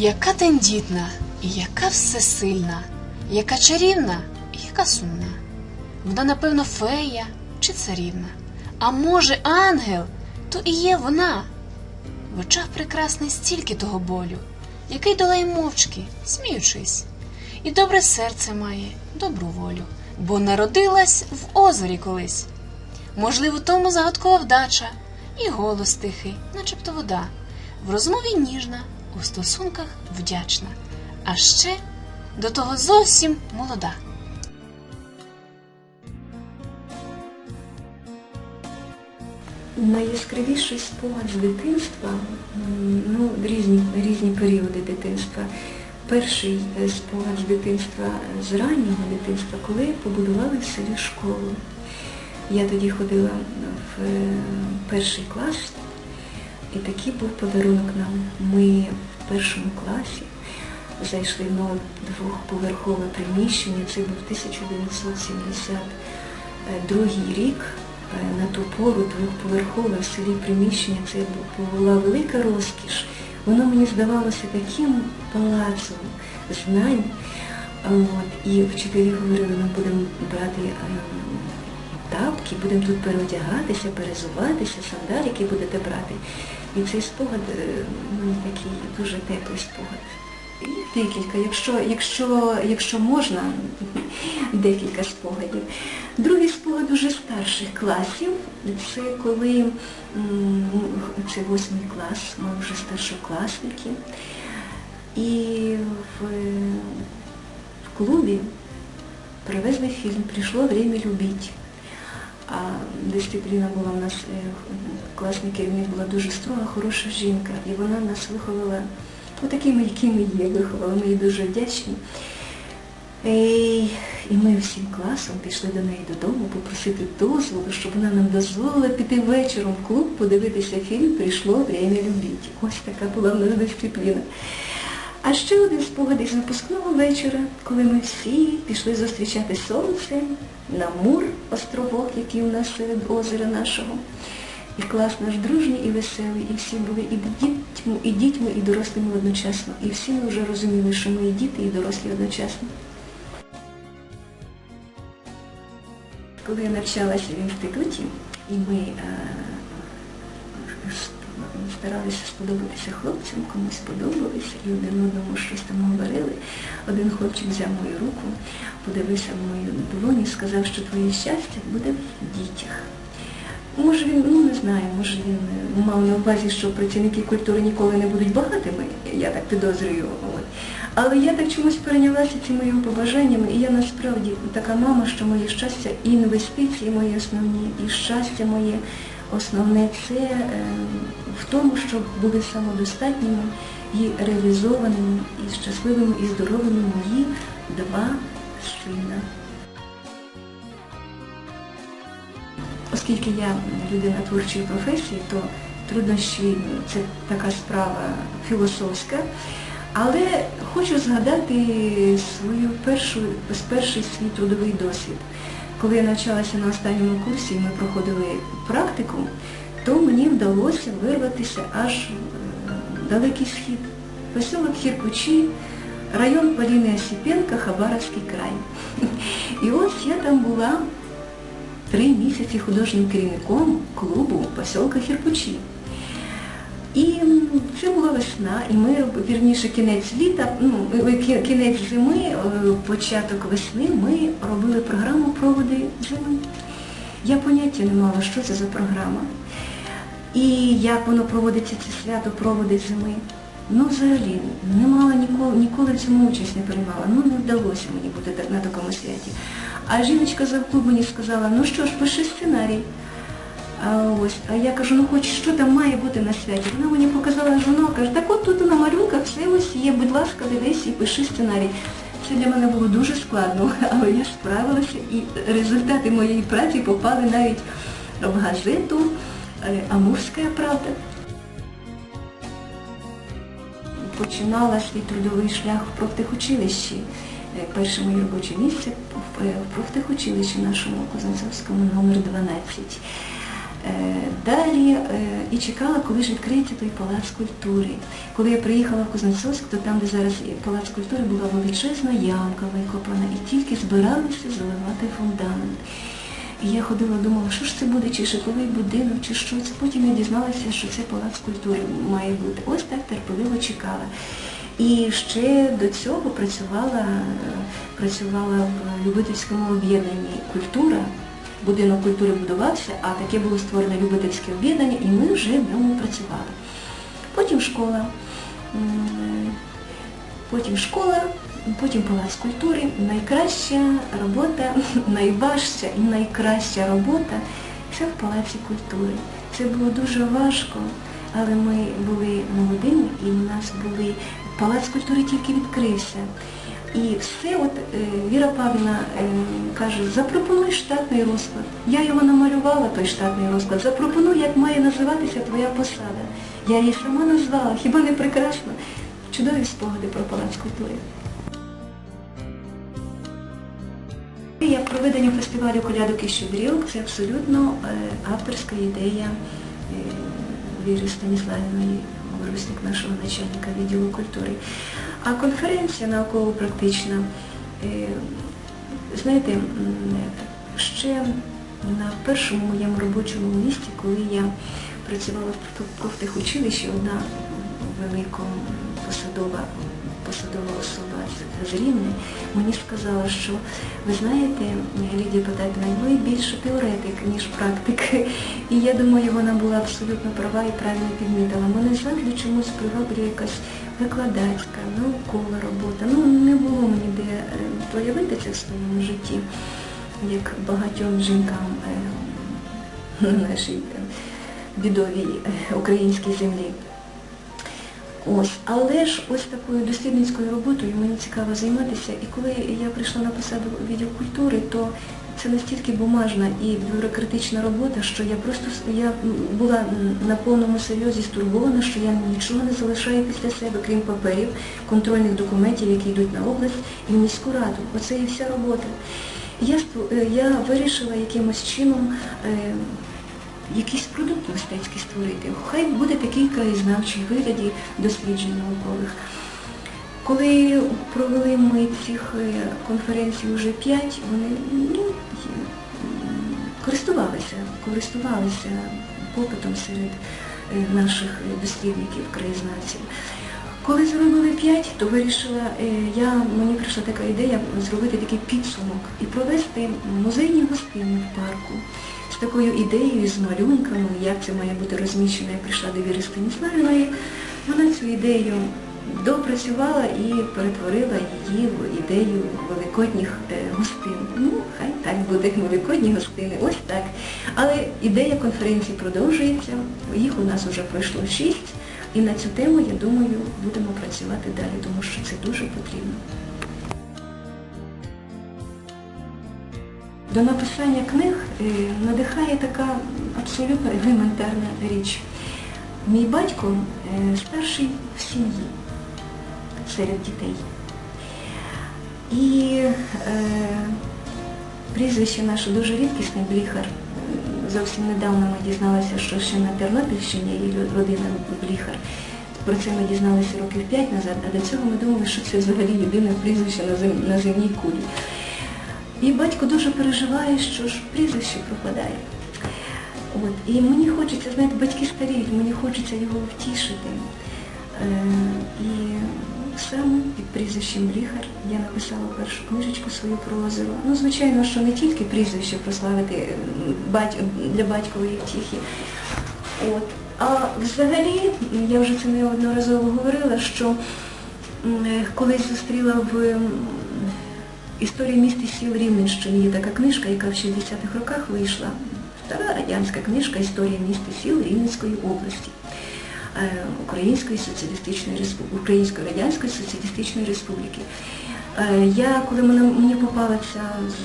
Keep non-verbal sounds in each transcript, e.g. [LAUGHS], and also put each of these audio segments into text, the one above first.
Яка тендітна, і яка всесильна, яка чарівна, і яка сумна. Вона, напевно, фея чи царівна. А може, ангел, то і є вона. В очах прекрасний стільки того болю, який долає мовчки, сміючись, і добре серце має, добру волю, бо народилась в озері колись. Можливо, тому загадкова вдача, і голос тихий, начебто вода, в розмові ніжна, у стосунках вдячна, а ще до того зовсім молода. Найяскравіший спогад з дитинства, ну, різні, різні періоди дитинства. Перший е, спогад з дитинства, е, з раннього дитинства, коли побудували в селі школу. Я тоді ходила в е, перший клас, і такий був подарунок нам. Ми в першому класі зайшли нове двохповерхове приміщення, це був 1972 рік. Е, На ту пору двохповерхове в селі приміщення це була велика розкіш. Воно мені здавалося таким палацом знань. От, і вчителі говорили, ми будемо брати е, тапки, будемо тут переодягатися, перезуватися, сандаліки будете брати. І цей спогад е, ну, такий дуже теплий спогад. Їх Декілька, якщо, якщо, якщо можна, [LAUGHS] декілька спогадів. Другий спогад уже старших класів. Це коли це восьмий клас, ми вже старшокласники. І в, в клубі привезли фільм Прийшло время любить. А дисципліна була в нас, е, класний керівник була дуже строга, хороша жінка. І вона нас виховала такими, якими є, виховала. Ми їй дуже вдячні. Ей, І ми всім класом пішли до неї додому попросити дозволу, щоб вона нам дозволила піти вечором в клуб, подивитися фільм Прийшло время любить. Ось така була в нас дисципліна. А ще один спогад із випускного вечора, коли ми всі пішли зустрічати сонце на Мур, островок, який у нас серед озера нашого. І клас наш дружній і веселий, і всі були і дітьми, і дітьми, і дорослими одночасно. І всі ми вже розуміли, що ми і діти, і дорослі одночасно. Коли я навчалася в інституті, і ми е, старалися сподобатися хлопцям, комусь сподобалися, і один одному щось там говорили. Один хлопчик взяв мою руку, подивився в мою долоні сказав, що твоє щастя буде в дітях. Може він, ну не знаю, може він е, мав на увазі, що працівники культури ніколи не будуть багатими, я так підозрюю. От. Але я так чомусь перейнялася цими побажаннями, і я насправді така мама, що моє щастя і інвестиції мої основні, і щастя моє основне це е, в тому, щоб були самодостатніми і реалізованими, і щасливими, і здоровими мої два сина. Оскільки я людина творчої професії, то труднощі це така справа філософська. Але хочу згадати свою першу, перший свій трудовий досвід. Коли я навчалася на останньому курсі і ми проходили практику, то мені вдалося вирватися аж в далекий схід. Поселок Хіркучі, район Поліни Осіпенка, Хабаровський край. І ось я там була три місяці художнім керівником клубу поселка Хіркучі. І це була весна, і ми, вірніше, кінець літа, ну, кінець зими, е, початок весни, ми робили програму Проводи зими. Я поняття не мала, що це за програма. І як воно проводиться, це свято проводи зими. Ну, взагалі, не мала ніколи, ніколи в цьому участь не приймала. Ну, не вдалося мені бути на такому святі. А жіночка за клуб мені сказала, ну що ж, пиши сценарій. А ось, а я кажу, ну хоч що там має бути на святі. Вона мені показала журнал, каже, так от тут на малюнках все ось є, будь ласка, дивись і пиши сценарій. Це для мене було дуже складно, [LAUGHS] але я справилася і результати моєї праці попали навіть в газету е, Амурська правда. Починала свій трудовий шлях в профтехучилищі. Е, Перше моє робоче місце в е, профтехучилищі нашому Кузнецовському номер 12. Е, Далі е, і чекала, коли ж відкриється той палац культури. Коли я приїхала в Кузнецовськ, то там, де зараз палац культури, була величезна ямка викопана і тільки збиралися заливати фундамент. І я ходила, думала, що ж це буде, чи житловий будинок, чи що це. Потім я дізналася, що це палац культури має бути. Ось так терпеливо чекала. І ще до цього працювала, е, працювала в любительському об'єднанні культура. Будинок культури будувався, а таке було створено любительське об'єднання, і ми вже в ньому працювали. Потім школа, потім школа, потім палац культури. Найкраща робота, [LAUGHS] найважча і найкраща робота це в палаці культури. Це було дуже важко, але ми були молодими і у нас були палац культури тільки відкрився. І все, от е, Віра Павлівна е, каже, запропонуй штатний розклад. Я його намалювала, той штатний розклад. Запропонуй, як має називатися твоя посада. Я її сама назвала, хіба не прекрасно? Чудові спогади про палац культури. Я проведення фестивалю колядок і щедрівок це абсолютно е, авторська ідея Віри Станіславівної Грусник, нашого начальника відділу культури. А конференція науково-практична, е, знаєте, ще на першому моєму робочому місці, коли я працювала в профтехучилищі, одна велика посадова, посадова особа з- Рівни, мені сказала, що ви знаєте, Лідія Потапіна, ви більше теоретик, ніж практик. І я думаю, вона була абсолютно права і правильно підмітила. Мене завжди чомусь приваблює якась викладацька, наукова робота. Ну, не було мені де е, проявити це в своєму житті, як багатьом жінкам е, на нашій е, бідовій українській землі. Ось, але ж ось такою дослідницькою роботою мені цікаво займатися. І коли я прийшла на посаду відділ культури, то це настільки бумажна і бюрократична робота, що я просто я була на повному серйозі стурбована, що я нічого не залишаю після себе, крім паперів, контрольних документів, які йдуть на область і в міську раду. Оце і вся робота. Я, е, я вирішила якимось чином е, якийсь продукт мистецький створити. Хай буде такий краєзнавчий вигляді досліджень наукових. Коли провели ми цих е, конференцій вже п'ять, вони ну, користувалися, користувалися попитом серед е, наших дослідників, краєзнавців. Коли зробили п'ять, то вирішила, е, я, мені прийшла така ідея зробити такий підсумок і провести музейні гостини в парку з такою ідеєю, з малюнками, як це має бути розміщено. Я прийшла до Віри Станіславівної, вона цю ідею допрацювала і перетворила її в ідею великодніх е, гостин. Ну, хай так буде, великодні гостини, ось так. Але ідея конференції продовжується, їх у нас вже пройшло шість. І на цю тему, я думаю, будемо працювати далі, тому що це дуже потрібно. До написання книг е, надихає така абсолютно елементарна річ. Мій батько е, старший в сім'ї серед дітей. І е, прізвище наше дуже рідкісне, Бліхар. Зовсім недавно ми дізналися, що ще на Тернопільщині є родина Бліхар. Про це ми дізналися років п'ять назад, а до цього ми думали, що це взагалі єдине прізвище на, на земній кулі. І батько дуже переживає, що ж прізвище пропадає. От. І мені хочеться, знаєте, батьки старіють, мені хочеться його втішити. Е, і саме під прізвищем Бліхар я написала першу книжечку свою про озеро. Ну, звичайно, що не тільки прізвище прославити для батькової втіхи. От. А взагалі, я вже це неодноразово говорила, що е, колись зустріла в історії міст і сіл Рівненщини є така книжка, яка в 60-х роках вийшла. Стара радянська книжка Історія міст і сіл Рівненської області. Е, Української соціалістичної республіки, Української Радянської Соціалістичної Республіки. Е, Я, коли мені попала ця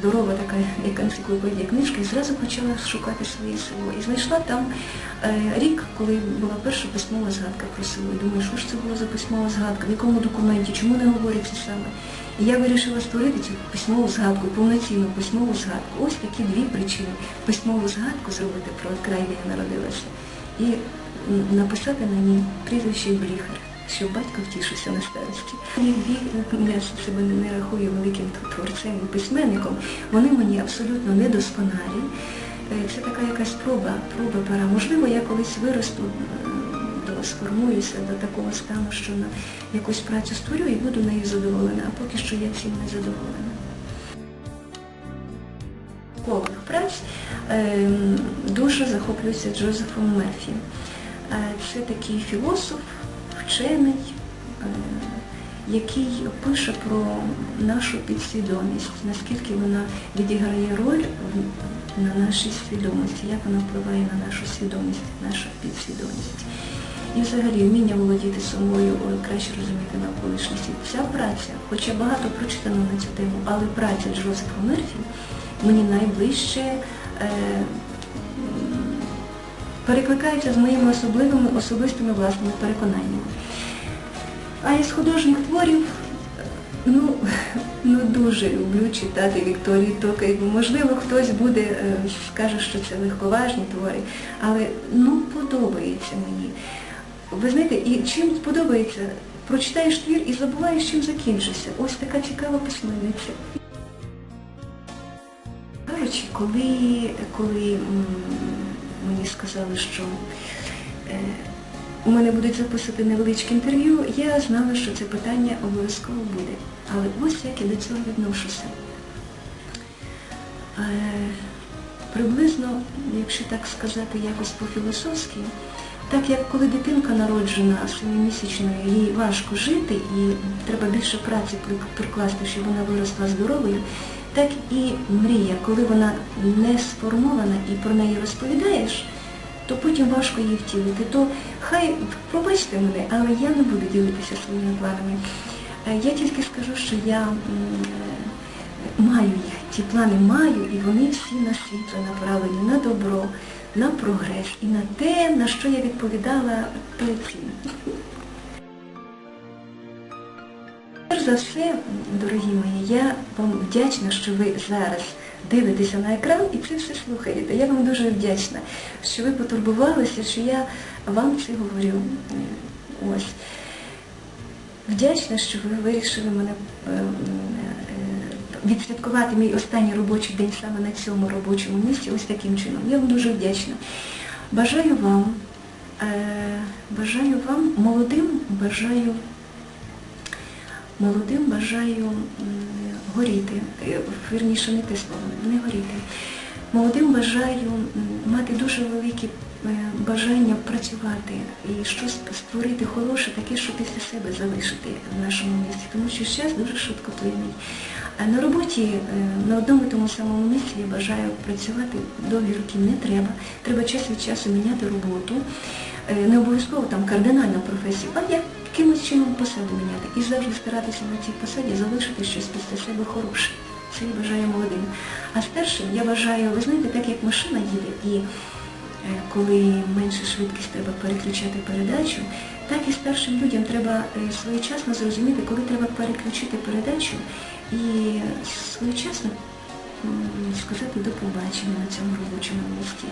здорова така як енциклопедія книжка, і зразу почала шукати своє село. І знайшла там е, рік, коли була перша письмова згадка про село. Думаю, що ж це була за письмова згадка, в якому документі, чому не говориться саме. І я вирішила створити цю письмову згадку, повноцінну письмову згадку. Ось такі дві причини. Письмову згадку зробити про край, де я народилася, і написати на ній прізвище Бліхар, щоб батько втішився на старості. Я себе не рахую великим творцем і письменником. Вони мені абсолютно недосконалі. Е, Це така якась проба, проба пора. Можливо, я колись виросту, е, сформуюся до такого стану, що на якусь працю створю і буду нею задоволена, а поки що я цим не задоволена. Наукових праць ем, дуже захоплююся Джозефом Мерфі. Е, Це такий філософ, вчений, е, який пише про нашу підсвідомість, наскільки вона відіграє роль на нашій свідомості, як вона впливає на нашу свідомість, нашу підсвідомість. І взагалі вміння володіти собою, краще розуміти навколишній світ. Ця праця, хоча багато прочитано на цю тему, але праця Джозефа Мерфі мені найближче е, перекликається з моїми особливими особистими власними переконаннями. А із художніх творів, ну, [LAUGHS] ну дуже люблю читати Вікторії Токай. Можливо, хтось буде, е, скаже, що це легковажні твори, але ну подобається мені. Ви знаєте, і чим подобається, прочитаєш твір і забуваєш, чим закінчився. Ось така цікава письменниця. Коли, коли мені сказали, що е, у мене будуть записувати невеличке інтерв'ю, я знала, що це питання обов'язково буде. Але ось як я до цього відношуся. Е, приблизно, якщо так сказати, якось по-філософськи, так як коли дитинка народжена семимісячною, їй важко жити і треба більше праці прикласти, щоб вона виросла здоровою, так і мрія, коли вона не сформована і про неї розповідаєш, то потім важко її втілити. То хай пробачте мене, але я не буду ділитися своїми планами. Е, Я тільки скажу, що я маю їх, ті плани маю, і вони всі на світло направлені, на добро, на прогрес і на те, на що я відповідала перед цим. За все, дорогі мої, я вам вдячна, що ви зараз дивитеся на екран і це все слухаєте. Я вам дуже вдячна, що ви потурбувалися, що я вам це говорю. Ось. Вдячна, що ви вирішили мене е, е, відсвяткувати мій останній робочий день саме на цьому робочому місці, ось таким чином. Я вам дуже вдячна. Бажаю вам, е, бажаю вам молодим, бажаю молодим бажаю горіти, Е, вірніше не те слово, не горіти. Молодим бажаю мати дуже велике бажання працювати і щось створити хороше, таке, що після себе залишити в нашому місті, тому що час дуже швидко плине. А на роботі е, на одному і тому самому місці я бажаю працювати довгі роки не треба. Треба час від часу міняти роботу. Е, Не обов'язково там кардинальну професію, а якимось чином посаду міняти. І завжди старатися на цій посаді залишити щось після себе хороше. Це я бажаю молодим. А старшим я бажаю, ви знаєте, так як машина їде, і е, коли менше швидкість треба переключати передачу, так і старшим людям треба е, своєчасно зрозуміти, коли треба переключити передачу і своєчасно сказати до побачення на цьому робочому місці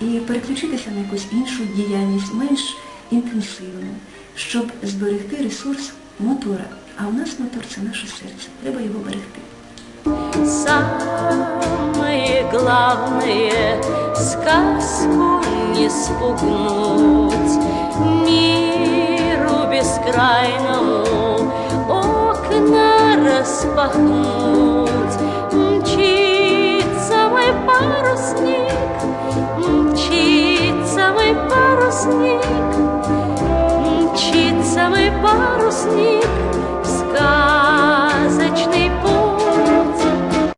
і переключитися на якусь іншу діяльність, менш інтенсивну, щоб зберегти ресурс мотора. А у нас мотор це наше серце. Треба його берегти. Самое главное — сказку не спугнуть, Миру бескрайному окна распахнуть. Мчится мой парусник, мчится мой парусник, самий парусник скаже.